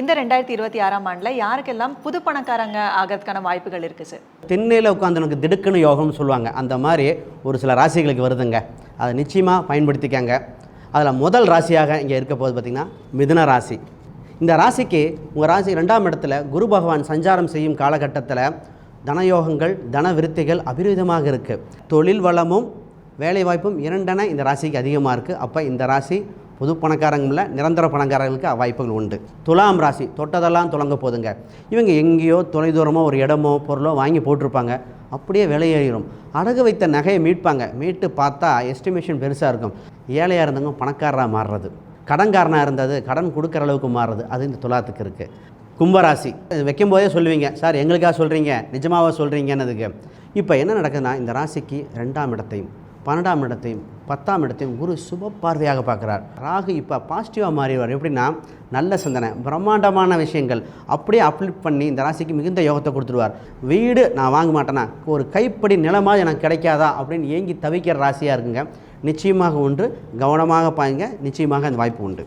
இந்த ரெண்டாயிரத்தி இருபத்தி ஆறாம் ஆண்டில் யாருக்கெல்லாம் புது பணக்காரங்க ஆகிறதுக்கான வாய்ப்புகள் இருக்குது சார் திண்ணையில் உட்காந்தவனுக்கு திடுக்குன்னு யோகம்னு சொல்லுவாங்க. அந்த மாதிரி ஒரு சில ராசிகளுக்கு வருதுங்க. அதை நிச்சயமாக பயன்படுத்திக்காங்க. அதில் முதல் ராசியாக இங்கே இருக்க போது பார்த்திங்கன்னா மிதுன ராசி. இந்த ராசிக்கு உங்கள் ராசி ரெண்டாம் இடத்துல குரு பகவான் சஞ்சாரம் செய்யும் காலகட்டத்தில் தனயோகங்கள் தன விருத்திகள் அபிரிதமாக இருக்குது தொழில் வளமும் வேலைவாய்ப்பும் இரண்டென இந்த ராசிக்கு அதிகமாக இருக்குது அப்போ இந்த ராசி புது பணக்காரங்கள நிரந்தர பணக்காரர்களுக்கு வாய்ப்புகள் உண்டு. துலாம் ராசி தொட்டதெல்லாம் தொடங்க போதுங்க. இவங்க எங்கேயோ தொலைதூரமோ ஒரு இடமோ பொருளோ வாங்கி போட்டிருப்பாங்க. அப்படியே விலையேறும் அடகு வைத்த நகையை மீட்பாங்க. மீட்டு பார்த்தா எஸ்டிமேஷன் பெருசாக இருக்கும். ஏழையாக இருந்தவங்க பணக்காரராக மாறுறது. கடன்காரனாக இருந்தது கடன் கொடுக்குற அளவுக்கு மாறுறது. அது இந்த துலாத்துக்கு இருக்குது கும்பராசி வைக்கும் போதே சொல்லுவீங்க. சார் எங்களுக்காக சொல்கிறீங்க நிஜமாவா சொல்கிறீங்கன்னதுக்கு இப்போ என்ன நடக்குதுன்னா இந்த ராசிக்கு ரெண்டாம் இடத்தையும் பன்னெண்டாம் இடத்தையும் பத்தாம் இடத்தையும் குரு சுப பார்வையாக பார்க்குறார். ராகு இப்போ பாசிட்டிவாக மாறிவார் எப்படின்னா நல்ல சிந்தனை பிரம்மாண்டமான விஷயங்கள். அப்படியே அப்ளிட் பண்ணி இந்த ராசிக்கு மிகுந்த யோகத்தை கொடுத்துருவார் வீடு நான் வாங்க மாட்டேனா? ஒரு கைப்படி நிலமாக எனக்கு கிடைக்காதா? அப்படின்னு ஏங்கி தவிக்கிற ராசியாக இருக்குங்க. நிச்சயமாக ஒன்று கவனமாக பாருங்க. நிச்சயமாக அந்த வாய்ப்பு உண்டு.